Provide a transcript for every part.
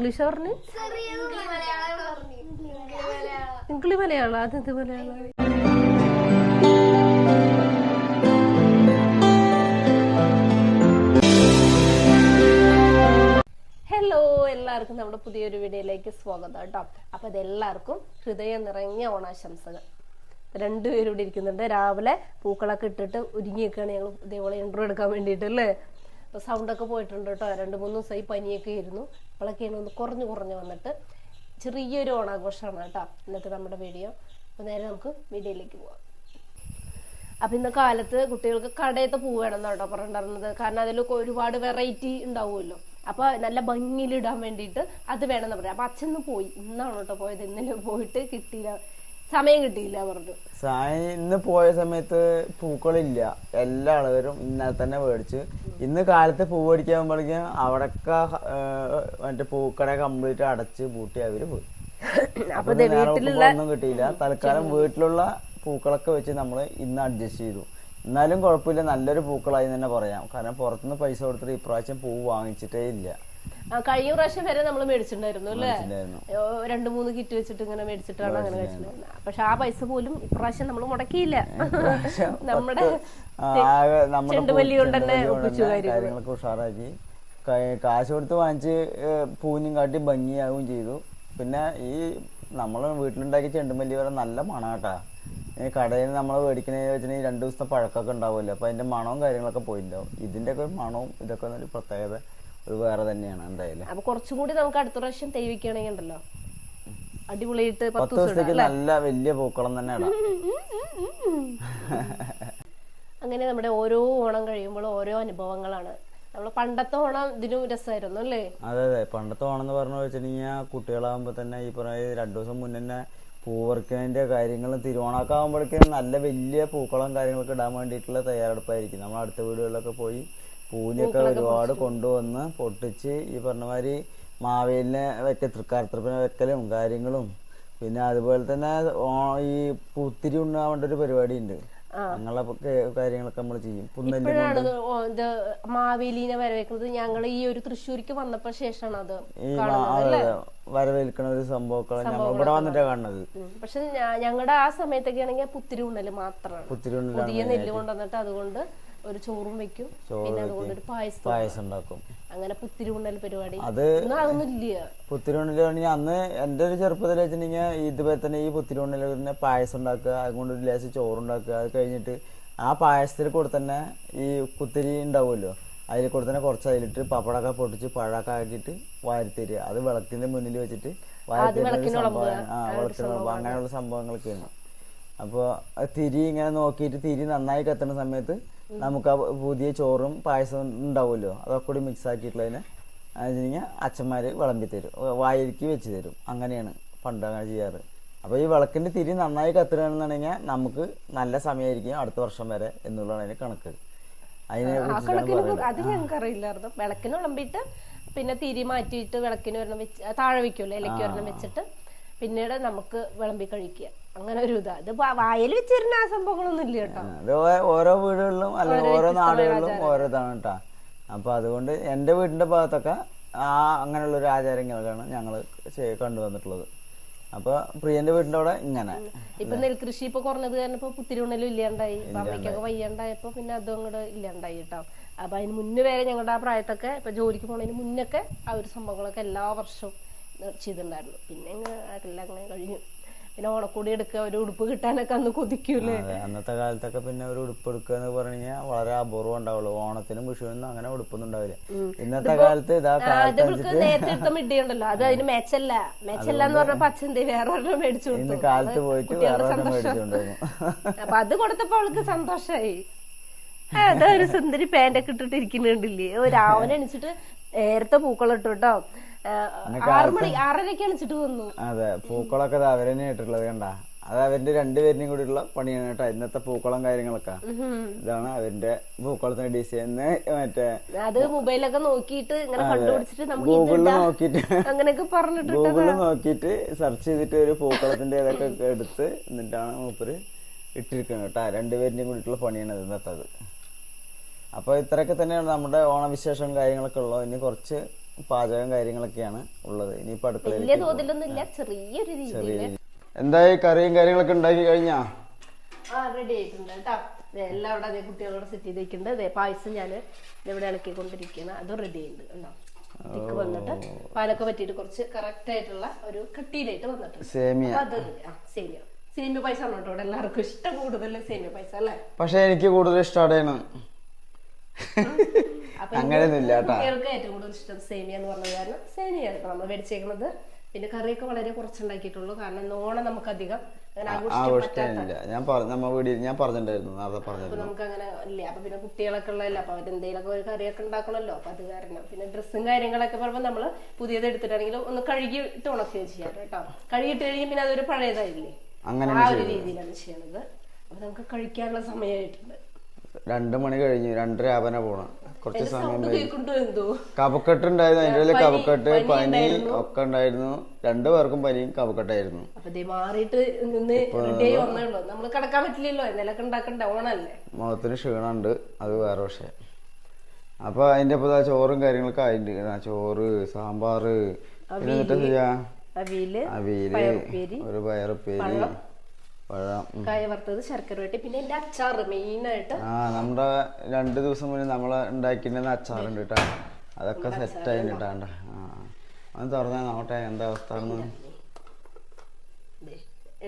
English പറഞ്ഞു? English Malayalam എന്ത് Malayalam? Hello എല്ലാവർക്കും നമ്മുടെ പുതിയൊരു വീഡിയോയിലേക്ക് സ്വാഗതം കേട്ടോ. അപ്പൊ ഇതെല്ലാവർക്കും ഹൃദയം നിറഞ്ഞ ഓണാശംസകൾ. രണ്ടുപേരും ഇവിടെ ഇരിക്കുന്നുണ്ട്. രാവിലെ പൂക്കളൊക്കെ ഇട്ടിട്ട് ഒരുങ്ങിയൊക്കെയാണ് ഞങ്ങൾ ഇതേപോലെ ഇൻട്രോ എടുക്കാൻ വേണ്ടിയിട്ട് അല്ലേ? അപ്പൊ സൗണ്ടൊക്കെ പോയിട്ടുണ്ട് കേട്ടോ. രണ്ട് മൂന്ന് ദിവസമായി പനിയൊക്കെ ആയിരുന്നു. അപ്പോഴൊക്കെയാണ് ഒന്ന് കുറഞ്ഞു കുറഞ്ഞു വന്നിട്ട് ചെറിയൊരു ഓണാഘോഷമാണ് കേട്ടോ ഇന്നത്തെ നമ്മുടെ വീഡിയോ അപ്പോൾ നേരെ നമുക്ക് വീഡിയോയിലേക്ക് പോവാം. അപ്പം ഇന്ന കാലത്ത് കുട്ടികൾക്ക് കടയത്തെ പൂ വേണം കേട്ടോ പറഞ്ഞിരുന്നത് കാരണം അതിൽ ഒരുപാട് വെറൈറ്റി ഉണ്ടാവുമല്ലോ. അപ്പൊ നല്ല ഭംഗിയിൽ ഇടാൻ വേണ്ടിയിട്ട് അത് വേണമെന്ന് പറയാം അപ്പൊ അച്ഛന്ന് പോയി. ഇന്നാണ് കേട്ടോ പോയത്. ഇന്നലെ പോയിട്ട് കിട്ടിയില്ല. സമയം കിട്ടിയില്ല പറഞ്ഞു. സായി ഇന്ന് പോയ സമയത്ത് പൂക്കളില്ല. എല്ലാ ആളുകളും ഇന്നലെ തന്നെ മേടിച്ച്. ഇന്ന് കാലത്ത് പൂ മേടിക്കാൻ പോകുമ്പോഴേക്കും അവിടൊക്കെ മറ്റേ പൂക്കട കംപ്ലീറ്റ് അടച്ച് പൂട്ടി അവർ പോയി. ഒന്നും കിട്ടിയില്ല. തൽക്കാലം വീട്ടിലുള്ള പൂക്കളൊക്കെ വെച്ച് നമ്മൾ ഇന്ന് അഡ്ജസ്റ്റ് ചെയ്തു. എന്നാലും കുഴപ്പമില്ല. നല്ലൊരു പൂക്കളായി തന്നെ പറയാം. കാരണം പുറത്തുനിന്ന് പൈസ കൊടുത്തിട്ട് ഇപ്രാവശ്യം പൂ വാങ്ങിച്ചിട്ടേ ഇല്ല. കഴിഞ്ഞ പ്രാവശ്യം വരെ നമ്മൾ മേടിച്ചിട്ടുണ്ടായിരുന്നു അല്ലേ? രണ്ട് മൂന്ന് കിറ്റ് വെച്ചിട്ട് ഇങ്ങനെ മേടിച്ചിട്ടാണ് അങ്ങനെ കഴിച്ചിട്ടുണ്ടായിരുന്നത്. പക്ഷെ ആ പൈസ പോലും ഇപ്രാവശ്യം നമ്മൾ മുടക്കിയില്ല. നമ്മുടെ ചെണ്ടുമല്ലി കൊണ്ട് തന്നെ ഒപ്പിച്ചു കാര്യങ്ങളൊക്കെ ഉഷാറാക്കി. കാശ് കൊടുത്ത് വാങ്ങിച്ച് പൂഞ്ഞും കാട്ടി ഭംഗിയാവുകയും ചെയ്തു. പിന്നെ ഈ നമ്മൾ വീട്ടിലുണ്ടാക്കിയ ചെണ്ടുമല്ലി വരെ നല്ല മണാട്ടാ. ഈ കടയിൽ നിന്ന് നമ്മൾ മേടിക്കണേ വെച്ചിട്ടുണ്ടെങ്കിൽ രണ്ട് ദിവസത്തെ പഴക്കമൊക്കെ ഉണ്ടാവുമല്ലോ. അപ്പൊ അതിന്റെ മണവും കാര്യങ്ങളൊക്കെ പോയിട്ടുണ്ടാവും. ഇതിന്റെ ഒക്കെ മണവും ഇതൊക്കെ ഒരു പ്രത്യേകത. ഒരു വേറെ തന്നെയാണ് എന്തായാലും. അപ്പൊ കുറച്ചും കൂടി നമുക്ക് അടുത്ത പ്രാവശ്യം തെയ്യിക്കുകയാണെങ്കിൽ ഉണ്ടല്ലോ? അടിപൊളിയായിട്ട് പത്ത് പത്ത് ദിവസത്തേക്ക് നല്ല വലിയ പൂക്കളം തന്നെ ഇടാം. അങ്ങനെ നമ്മുടെ ഓരോ ഓണം കഴിയുമ്പോൾ ഓരോ അനുഭവങ്ങളാണ്. നമ്മൾ പണ്ടത്തെ ഓണം ഇതിനും രസമായിരുന്നു അല്ലേ? അതെ അതെ. പണ്ടത്തെ ഓണം എന്ന് പറഞ്ഞു വെച്ചിട്ടുണ്ടെങ്കിൽ കുട്ടികളാകുമ്പോ തന്നെ ഈ പറഞ്ഞ രണ്ടു ദിവസം മുന്നേ തന്നെ പൂവർക്കതിന്റെ കാര്യങ്ങളും തിരുവോണക്കാകുമ്പോഴേക്കും നല്ല വലിയ പൂക്കളം കാര്യങ്ങളൊക്കെ ഇടാൻ വേണ്ടിയിട്ടുള്ള തയ്യാറെടുപ്പായിരിക്കും. നമ്മൾ അടുത്ത വീടുകളിലൊക്കെ പോയി പൂവിനൊക്കെ ഒരുപാട് കൊണ്ടുവന്ന് പൊട്ടിച്ച് ഈ പറഞ്ഞ മാതിരി മാവേലിനെ വെക്ക തൃക്കാർത്തപ്പിനെ വെക്കലും കാര്യങ്ങളും. പിന്നെ അതുപോലെ തന്നെ ഈ പൂത്തിരി ഉണ്ടാവേണ്ട ഒരു പരിപാടി ഉണ്ട് അങ്ങനെയുള്ള കാര്യങ്ങളൊക്കെ നമ്മൾ ചെയ്യും. ഇപ്പോഴാണ് ഇത് ഓ- വരവേക്കുന്നത്. ഞങ്ങൾ ഈ ഒരു തൃശ്ശൂർക്ക് വന്നപ്പോ ശേഷമാണ് അത്. വരവേൽക്കണ ഒരു സംഭവം ഞങ്ങൾ ഇവിടെ വന്നിട്ടാണ് കാണുന്നത്. പക്ഷെ ഞങ്ങളുടെ ആ സമയത്തൊക്കെ ആണെങ്കിൽ പുത്തിരി ഉണ്ണൽ മാത്രമാണ് പുതിയ നെല്ല് കൊണ്ടുവന്നിട്ട് അതുകൊണ്ട് ഒരു ചോറും വെക്കും. പിന്നെ അതുകൊണ്ട് ഒരു പായസം. പായസം ഉണ്ടാക്കും. അങ്ങനെ പുത്തിരിണ്ണൽ പരിപാടി. അത് ഒന്നും പറഞ്ഞാൽ അന്ന് എന്റെ ഒരു ചെറുപ്പത്തിൽ വെച്ചിട്ടുണ്ടെങ്കിൽ ഇതുപോലെ തന്നെ ഈ പുത്തിരികൊണ്ടിൽ തന്നെ പായസം ഉണ്ടാക്കുക അതുകൊണ്ട് ഒരു ലേശം ചോറുണ്ടാക്കുക അത് കഴിഞ്ഞിട്ട് ആ പായസത്തിൽ കൂടെ തന്നെ ഈ കുത്തിരി ഉണ്ടാവുമല്ലോ. അതിൽ കൂടെ തന്നെ കുറച്ച് അതിലിട്ട് പപ്പടമൊക്കെ പൊട്ടിച്ച് പഴമൊക്കെ ആക്കിയിട്ട് വാരിത്തരിക. അത് വിളക്കിന്റെ മുന്നിൽ വെച്ചിട്ട് വാരിത്തരുന്ന ആ അങ്ങനെയുള്ള സംഭവങ്ങളൊക്കെയാണ്. അപ്പോൾ തിരി ഇങ്ങനെ നോക്കിയിട്ട് തിരി നന്നായി കത്തുന്ന സമയത്ത് നമുക്ക് ആ പുതിയ ചോറും പായസം ഉണ്ടാവുമല്ലോ? അതൊക്കെ കൂടി മിക്സ് ആക്കിയിട്ടുള്ളതിനെ കഴിഞ്ഞാൽ അച്ഛന്മാർ വിളമ്പി തരും. വായിലേക്ക് വെച്ച് തരും. അങ്ങനെയാണ് പണ്ട് അങ്ങനെ ചെയ്യാറ്. അപ്പോൾ ഈ വിളക്കിന്റെ തിരി നന്നായി കത്തുകയാണെന്നുണ്ടെങ്കിൽ നമുക്ക് നല്ല സമയമായിരിക്കും അടുത്ത വർഷം വരെ എന്നുള്ളതാണ് അതിന്റെ കണക്ക്. അതിനെ അത് വിളക്കിന് വിളമ്പിയിട്ട് പിന്നെ തിരി മാറ്റിയിട്ട് വിളക്കിന് ഒരെണ്ണം വെച്ച് താഴെ വെക്കുമല്ലോ ഇലയ്ക്ക് ഒരെണ്ണം വെച്ചിട്ട്. പിന്നീട് നമുക്ക് വിളമ്പി കഴിക്കുക. അങ്ങനെ ഒരു ഇതാ ഇത് വായിൽ വെച്ചിരുന്ന ആ സംഭവങ്ങളൊന്നും ഇല്ല കേട്ടോ. അത് ഓരോ വീടുകളിലും അല്ലെങ്കിൽ ഓരോ നാടുകളിലും ഓരോ ഇതാണ് കേട്ടോ. അപ്പൊ അതുകൊണ്ട് എന്റെ വീടിന്റെ ഭാഗത്തൊക്കെ ആ അങ്ങനെയുള്ള ഒരു ആചാരങ്ങളാണ് ഞങ്ങൾ കണ്ടുവന്നിട്ടുള്ളത്. അപ്പൊ പ്രിയന്റെ വീടിന്റെ അവിടെ ഇങ്ങനെ. ഇപ്പൊ നെൽകൃഷി ഇപ്പൊ കുറഞ്ഞത് കാരണം ഇപ്പൊ പുത്തിരിയുണ്ടലും ഇല്ലാണ്ടായി. അമ്മയ്ക്കൊക്കെ വയ്യാണ്ടായപ്പോ പിന്നെ അതും അങ്ങോട്ട് ഇല്ലാണ്ടായി കേട്ടോ. അപ്പൊ അതിന് മുന്നേ വരെ ഞങ്ങളുടെ ആ പ്രായത്തൊക്കെ ഇപ്പൊ ജോലിക്ക് പോണതിന് മുന്നൊക്കെ ആ ഒരു സംഭവങ്ങളൊക്കെ എല്ലാ വർഷവും ചെയ്തിട്ടുണ്ടായിരുന്നു. പിന്നെ അങ്ങനെ കഴിഞ്ഞു. പിന്നെ ഓണക്കൂടി എടുക്കുക ഒരു ഉടുപ്പ് കിട്ടാനൊക്കെ അന്ന് കൊതിക്കൂലേ അന്നത്തെ കാലത്തൊക്കെ പിന്നെ ഒരു ഉടുപ്പ് എടുക്കുക എന്ന് പറഞ്ഞു കഴിഞ്ഞാൽ വളരെ അപൂർവം ഉണ്ടാവുള്ളൂ. ഓണത്തിനും വിഷുവിനും അങ്ങനെ ഉടുപ്പൊന്നും ഉണ്ടാവില്ല. ഇന്നത്തെ കാലത്ത് ഇതാ നേരത്തെ എടുത്ത മിഡി ഉണ്ടല്ലോ അത് അതിന് മെച്ചല്ല. മെച്ചല്ല എന്ന് പറഞ്ഞപ്പോ അച്ഛൻ ദേ വേറെ ഒരെണ്ണം മേടിച്ചു കൊടുത്തു. കാലത്ത് പോയിട്ട് വേറെ ഒരെണ്ണം. മേടിച്ചുകൊണ്ടിരുന്നു അപ്പൊ അത് കൊടുത്തപ്പോ അവൾക്ക് സന്തോഷായി. അതാ ഒരു സുന്ദരി പാന്റൊക്കെ ഇട്ടിട്ട് ഇരിക്കുന്നുണ്ടല്ലേ? ഓ രാവിലെ എണിച്ചിട്ട് നേരത്തെ പൂക്കളം ഇട്ടു കേട്ടോ. മണി വന്നു. അതെ പൂക്കളൊക്കെ അവർ ഇട്ടിട്ടുള്ളത് കണ്ട. അത് അവരുടെ രണ്ടുപേരിനും കൂടിയുള്ള പണിയാണ് കേട്ടോ. ഇന്നത്തെ പൂക്കളം കാര്യങ്ങളൊക്കെ. ഇതാണ് അവന്റെ പൂക്കളത്തിന്റെ ഡിസൈൻ മറ്റേ അത് മൊബൈലൊക്കെ നോക്കിയിട്ട് ഇങ്ങനെ കണ്ടുപിടിച്ചിട്ട് ഗൂഗിളിൽ നോക്കിട്ട് നോക്കിയിട്ട് അങ്ങനെയൊക്കെ പറഞ്ഞിട്ട് ഗൂഗിളിൽ നോക്കിയിട്ട് സെർച്ച് ചെയ്തിട്ട് ഒരു പൂക്കളത്തിന്റെ ഇതൊക്കെ എടുത്ത് എന്നിട്ടാണ് മൂപ്പര് ഇട്ടിരിക്കുന്നത് കേട്ടോ. രണ്ടുപേരിന്റെയും കൂടിയിട്ടുള്ള പണിയാണ് ഇന്നത്തെ അത് അപ്പൊ ഇത്രയൊക്കെ തന്നെയാണ് നമ്മുടെ ഓണവിശേഷം കാര്യങ്ങളൊക്കെ ഉള്ളത്. ഇനി കുറച്ച് പാചകം കാര്യങ്ങളൊക്കെയാണ് ഉള്ളത്. ഇനിയിപ്പോ അടുക്കളയിൽ ചെറിയൊരു രീതിയിൽ എന്തായി? കറിയും കാര്യങ്ങളൊക്കെ ഉണ്ടാക്കി കഴിഞ്ഞാ? ആ റെഡി ആയിട്ടുണ്ട് കേട്ടോ. ദേ എല്ലാം അവിടെ അതേ കുട്ടികളോട് സെറ്റ് ചെയ്ത് വെക്കുന്നുണ്ട് ദേ പായസം ഞാൻ ഇവിടെ ഇളക്കിക്കൊണ്ടിരിക്കുകയാണ്. അതും റെഡി ആയിട്ടുണ്ട് ഉണ്ടോ തിക്ക് വന്നിട്ട് പാലൊക്കെ പറ്റിയിട്ട് കുറച്ച് കറക്റ്റ് ആയിട്ടുള്ള ഒരു കട്ടിയിലായിട്ട് വന്നിട്ടുണ്ട്. സേമിയ. അത് സേമിയ. സേമിയ പായസം ആണ് കേട്ടോ എല്ലാവർക്കും ഇഷ്ടം കൂടുതൽ സേമിയ പായസം അല്ലേ? പക്ഷെ എനിക്ക് കൂടുതൽ ഇഷ്ടം അവിടെയാണ് അപ്പൊ അങ്ങനെയൊന്നുമില്ല കേട്ടാ. കുട്ടികൾക്ക് ഏറ്റവും കൂടുതൽ ഇഷ്ടം സേമിയ എന്ന് പറഞ്ഞ കാരണം സേമിയാണ് കേട്ടോ നമ്മൾ മേടിച്ചേക്കുന്നത് പിന്നെ കറിയൊക്കെ വളരെ കുറച്ചുണ്ടാക്കിയിട്ടുള്ളൂ. കാരണം നോണം ഓണം നമുക്ക് അധികം ആഘോഷിക്കാനില്ല ഞാൻ നമ്മ വീട്ടിൽ ഞാൻ പറഞ്ഞിട്ടുണ്ടായിരുന്നു. നേരത്തെ അപ്പൊ പറഞ്ഞിരുന്നു. നമുക്ക് അങ്ങനെ ഇല്ല. അപ്പൊ പിന്നെ കുട്ടികളൊക്കെ ഉള്ളതല്ല. അപ്പൊ അവരെന്തെങ്കിലുമൊക്കെ ഒരു കറിയൊക്കെ ഉണ്ടാക്കണമല്ലോ അപ്പൊ അത് കാരണം. പിന്നെ ഡ്രസ്സും കാര്യങ്ങളൊക്കെ പറയുമ്പോൾ നമ്മൾ പുതിയത് എടുത്തിട്ടാണെങ്കിലും ഒന്ന് കഴുകിയിട്ട് ഉണക്കുകയും ചെയ്യാം കേട്ടോ. കഴുകിയിട്ട് കഴിയുമ്പോൾ പിന്നെ അതൊരു പഴയതായില്ലേ? അങ്ങനെ ആ ഒരു രീതിയിലാണ് ചെയ്യണത്. അപ്പൊ നമുക്ക് കഴിക്കാനുള്ള സമയമായിട്ടുണ്ട് രണ്ട് മണി കഴിഞ്ഞു രണ്ടര ആവന പോണം കുറച്ച് സമയം കഫക്കെട്ട് ഉണ്ടായിരുന്നു അതിന്റെ ഇടയിൽ പനി- കഫക്കെട്ട് പനി ഒക്കെ ഉണ്ടായിരുന്നു. രണ്ടു പേർക്കും പനിയും കഫക്കെട്ടായിരുന്നു. മുഖത്തിന് ക്ഷീണുണ്ട്. അത് വേറെ പക്ഷേ അപ്പൊ അതിന്റെ ഇപ്പൊ ചോറും കാര്യങ്ങളൊക്കെ ആയിട്ടുണ്ട്. ചോറ് സാമ്പാറ്. എന്നിട്ട് ചെയ്യാ അവിയിൽ ഒരു പയറുപ്പേരി. കായ വറുത്തത് ശർക്കര വെട്ടി പിന്നെ എന്റെ അച്ചാർ മെയിൻ ആയിട്ട് ആ നമ്മുടെ രണ്ട് ദിവസം മുന്നേ നമ്മൾ ഉണ്ടാക്കിയിരുന്ന അച്ചാറുണ്ട് കേട്ടോ അതൊക്കെ സെറ്റ് ആയിട്ടാണ്ട അത് തുറന്നാ നോട്ടെ എന്താ അവസ്ഥ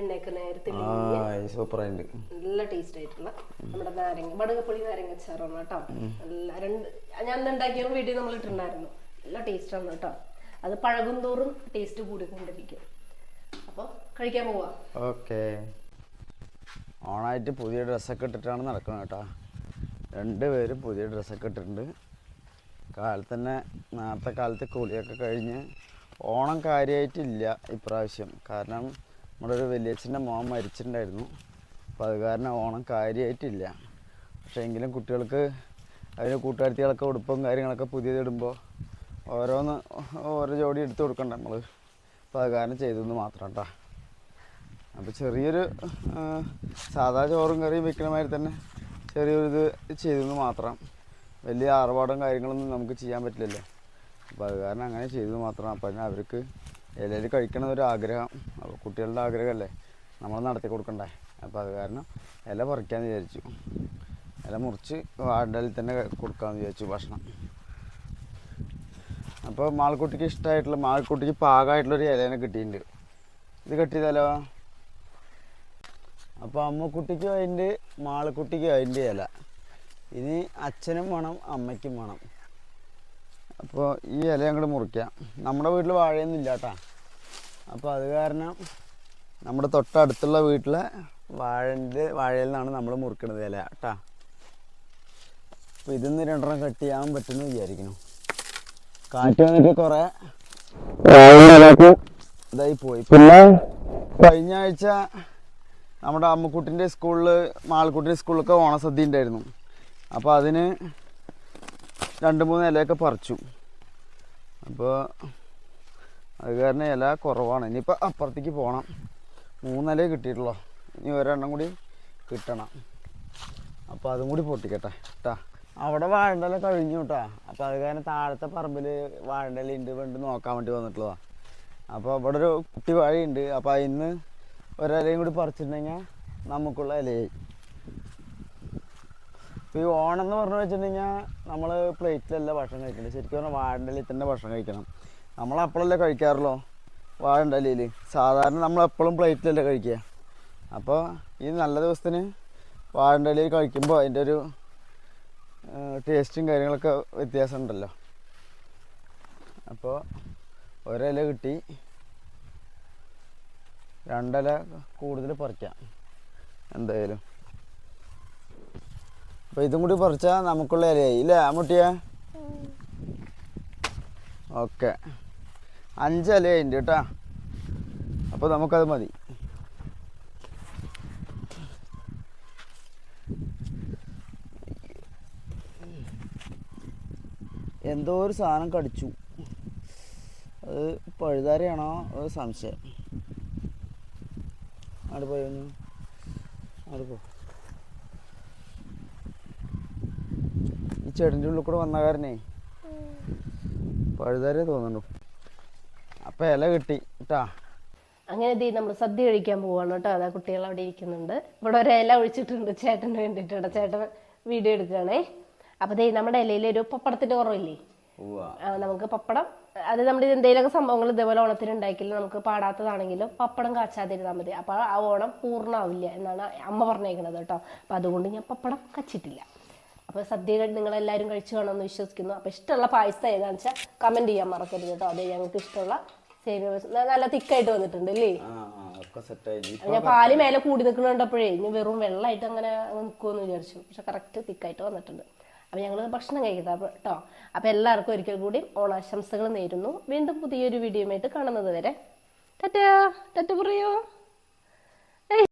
എണ്ണയൊക്കെ നേരത്തെ ആയിട്ട് നല്ല ടേസ്റ്റ് ആയിട്ടുള്ള നമ്മുടെ നാരങ്ങ വടകപ്പുളി നാരങ്ങ അച്ചാറാണ് കേട്ടോ നല്ല രണ്ട് ഞാൻ ഉണ്ടാക്കിയ വീട്ടിൽ നമ്മൾ ഇട്ടിട്ടുണ്ടായിരുന്നു. നല്ല ടേസ്റ്റ് ആണ് കേട്ടോ അത് പഴകും തോറും ടേസ്റ്റ് കൂടിക്കൊണ്ടിരിക്കും. അപ്പൊ കഴിക്കാൻ പോവാ. ഓക്കെ. ഓണായിട്ട് പുതിയ ഡ്രസ്സൊക്കെ ഇട്ടിട്ടാണ് നടക്കുന്നത് കേട്ടോ. രണ്ടുപേരും പുതിയ ഡ്രസ്സൊക്കെ ഇട്ടിട്ടുണ്ട്. കാലത്ത് തന്നെ നേരത്തെ കാലത്ത് കുളിയൊക്കെ കഴിഞ്ഞ് ഓണം കാര്യമായിട്ടില്ല ഇപ്രാവശ്യം. കാരണം നമ്മുടെ ഒരു വലിയച്ഛന്റെ മോൻ മരിച്ചിട്ടുണ്ടായിരുന്നു. അപ്പോൾ അത് കാരണം ഓണം കാര്യമായിട്ടില്ല പക്ഷേ എങ്കിലും കുട്ടികൾക്ക് അതിന് കൂട്ടുകാരത്തികളൊക്കെ ഉടുപ്പും കാര്യങ്ങളൊക്കെ പുതിയത് ഇടുമ്പോൾ ഓരോന്ന് ഓരോ ജോഡി എടുത്ത് കൊടുക്കണ്ട നമ്മൾ അപ്പോൾ അത് കാരണം ചെയ്തെന്ന് മാത്രം കേട്ടോ. അപ്പോൾ ചെറിയൊരു സാധാ ചോറും കറിയും വെക്കണ മാതിരി തന്നെ ചെറിയൊരു ഇത് ചെയ്തെന്ന് മാത്രം. വലിയ ആർഭാടം കാര്യങ്ങളൊന്നും നമുക്ക് ചെയ്യാൻ പറ്റില്ലല്ലോ. അപ്പോൾ അത് കാരണം അങ്ങനെ ചെയ്തത് മാത്രം. അപ്പം അവർക്ക് ഇലയിൽ കഴിക്കണം ഒരു ആഗ്രഹം. അപ്പോൾ കുട്ടികളുടെ ആഗ്രഹമല്ലേ? നമ്മൾ നടത്തി കൊടുക്കണ്ടേ? അപ്പോൾ അത് കാരണം ഇല പറിക്കാമെന്ന് വിചാരിച്ചു. ഇല മുറിച്ച് വാണ്ടലിൽ തന്നെ കൊടുക്കാമെന്ന് വിചാരിച്ചു ഭക്ഷണം. അപ്പോൾ മാൾക്കുട്ടിക്ക് ഇഷ്ടമായിട്ടുള്ള മാൾക്കുട്ടിക്ക് പാകമായിട്ടുള്ളൊരു ഇലേനെ കിട്ടിയിട്ടുണ്ട്. ഇത് കെട്ടിയതല്ലോ അപ്പോൾ അമ്മക്കുട്ടിക്കും അതിന്റെ മാളക്കുട്ടിക്കും അതിന്റെ ഇല. ഇനി അച്ഛനും വേണം അമ്മയ്ക്കും വേണം. അപ്പോൾ ഈ ഇല അങ്ങോട്ട് മുറിക്കാം. നമ്മുടെ വീട്ടിൽ വാഴയൊന്നും ഇല്ല കേട്ടോ അപ്പോൾ അത് കാരണം നമ്മുടെ തൊട്ടടുത്തുള്ള വീട്ടിലെ വാഴന്റെ വാഴയിൽ നിന്നാണ് നമ്മൾ മുറിക്കണത് ഇല കേട്ടാ അപ്പോൾ ഇതിന്ന് രണ്ടെണ്ണം കട്ട് ചെയ്യാൻ പറ്റുമെന്ന് വിചാരിക്കുന്നു. കാറ്റ് വന്നിട്ട് കുറേ ഇതായി പോയി. പിന്നെ കഴിഞ്ഞ ആഴ്ച നമ്മുടെ അമ്മക്കുട്ടിന്റെ സ്കൂളിൽ മാളക്കുട്ടിന്റെ സ്കൂളിലൊക്കെ ഓണസദ്യ ഉണ്ടായിരുന്നു. അപ്പോൾ അതിന് രണ്ട് മൂന്ന് ഇലയൊക്കെ പറിച്ചു. അപ്പോൾ അത് കാരണം ഇല കുറവാണ്. ഇനിയിപ്പോൾ അപ്പുറത്തേക്ക് പോകണം മൂന്നിലേ കിട്ടിയിട്ടുള്ളൂ. ഇനി ഒരെണ്ണം കൂടി കിട്ടണം. അപ്പോൾ അതും കൂടി പൊട്ടിക്കട്ടെ. കേട്ടാ അവിടെ വാഴണ്ടല കഴിഞ്ഞു കേട്ടാ അപ്പോൾ അത് കാരണം താഴത്തെ പറമ്പിൽ വാഴണ്ടല ഉണ്ട് വേണ്ടി നോക്കാൻ വേണ്ടി വന്നിട്ടുള്ളതാണ് അപ്പോൾ അവിടെ ഒരു കുട്ടി വാഴയുണ്ട്. അപ്പോൾ ഇന്ന് ഒരിലയും കൂടി പറിച്ചിട്ടുണ്ടെങ്കിൽ നമുക്കുള്ള ഇലയായി. ഇപ്പോൾ ഈ ഓണം എന്ന് പറഞ്ഞു വെച്ചിട്ടുണ്ടെങ്കിൽ നമ്മൾ പ്ലേറ്റിലല്ല ഭക്ഷണം കഴിക്കേണ്ടത് ശരിക്കും പറഞ്ഞാൽ വാഴണ്ടലിൽ തന്നെ ഭക്ഷണം കഴിക്കണം. നമ്മൾ അപ്പോഴല്ലേ കഴിക്കാറുള്ളൂ? വാഴണ്ടലിയിൽ സാധാരണ നമ്മൾ എപ്പോഴും പ്ലേറ്റിലല്ലേ കഴിക്കുക. അപ്പോൾ ഈ നല്ല ദിവസത്തിന് വാഴണ്ടലിയിൽ കഴിക്കുമ്പോൾ അതിന്റെ ഒരു ടേസ്റ്റും കാര്യങ്ങളൊക്കെ വ്യത്യാസമുണ്ടല്ലോ. അപ്പോൾ ഒരില കിട്ടി. രണ്ടില കൂടുതൽ പറിക്കാം. എന്തായാലും. അപ്പോൾ ഇതും കൂടി പറിച്ചാൽ നമുക്കുള്ള ഇലയായി ഇല്ലേ മുട്ടിയ ഓക്കെ. അഞ്ച് കേട്ടാ. അപ്പോൾ നമുക്കത് മതി. എന്തോ ഒരു സാധനം കടിച്ചു. അത് പഴുതാരയാണോ? സംശയം. അവിടെ പോയി ഒന്ന് അവിടെ പോ. ഈ ചെടിന്റെ ഉള്ളിൽ കൂടെ വന്ന കാരണേ പഴുതാരേ തോന്നുന്നു. അപ്പം ഇല കിട്ടി കേട്ടാ അങ്ങനെ ദേ നമ്മൾ സദ്യ കഴിക്കാൻ പോവാണ് കേട്ടോ അതാ കുട്ടികൾ അവിടെ ഇരിക്കുന്നുണ്ട്. ഇവിടെ ഒരു ഇല ഒഴിച്ചിട്ടുണ്ട് ചേട്ടന് വേണ്ടിയിട്ട് ചേട്ടൻ വീഡിയോ എടുക്കുകയാണേ. അപ്പൊ ദേ നമ്മുടെ ഇലയിൽ ഒരു പപ്പടത്തിന്റെ കുറവില്ലേ? നമുക്ക് പപ്പടം അത് നമ്മുടെ എന്തെങ്കിലും സംഭവങ്ങൾ ഇതേപോലെ ഓണത്തിന് ഉണ്ടാക്കിയില്ല നമുക്ക് പാടാത്തതാണെങ്കിലും പപ്പടം കാച്ചാതിരുന്നാൽ മതി. അപ്പൊ ആ ഓണം പൂർണമാവില്ല എന്നാണ് അമ്മ പറഞ്ഞേക്കുന്നത് കേട്ടോ. അപ്പൊ അതുകൊണ്ട് ഞാൻ പപ്പടം കച്ചിട്ടില്ല. അപ്പൊ സദ്യ നിങ്ങൾ എല്ലാരും കഴിച്ചു കാണുമെന്ന് വിശ്വസിക്കുന്നു. അപ്പൊ ഇഷ്ടമുള്ള പായസം ഏതാണെന്ന് വെച്ചാൽ കമന്റ് ചെയ്യാൻ മറക്കരുത് കേട്ടോ. അതെ ഞങ്ങൾക്ക് ഇഷ്ടമുള്ള സേമിയ പായസം. ന- നല്ല തിക്കായിട്ട് വന്നിട്ടുണ്ട് അല്ലേ? ഞാൻ പാൽ മേലെ കൂടി നിൽക്കുന്നുണ്ടപ്പോഴേ ഇനി വെറും വെള്ളമായിട്ട് അങ്ങനെ നിൽക്കുമെന്ന് വിചാരിച്ചു. പക്ഷെ കറക്റ്റ് തിക്കായിട്ട് വന്നിട്ടുണ്ട്. അപ്പൊ ഞങ്ങൾ ഭക്ഷണം അപ്പൊ കേട്ടോ അപ്പോൾ എല്ലാവർക്കും ഒരിക്കൽ കൂടി ഓണാശംസകൾ നേരുന്നു. വീണ്ടും പുതിയൊരു വീഡിയോയുമായിട്ട് കാണുന്നത് വരെ. ടാറ്റാ. ടാറ്റ പറയോ.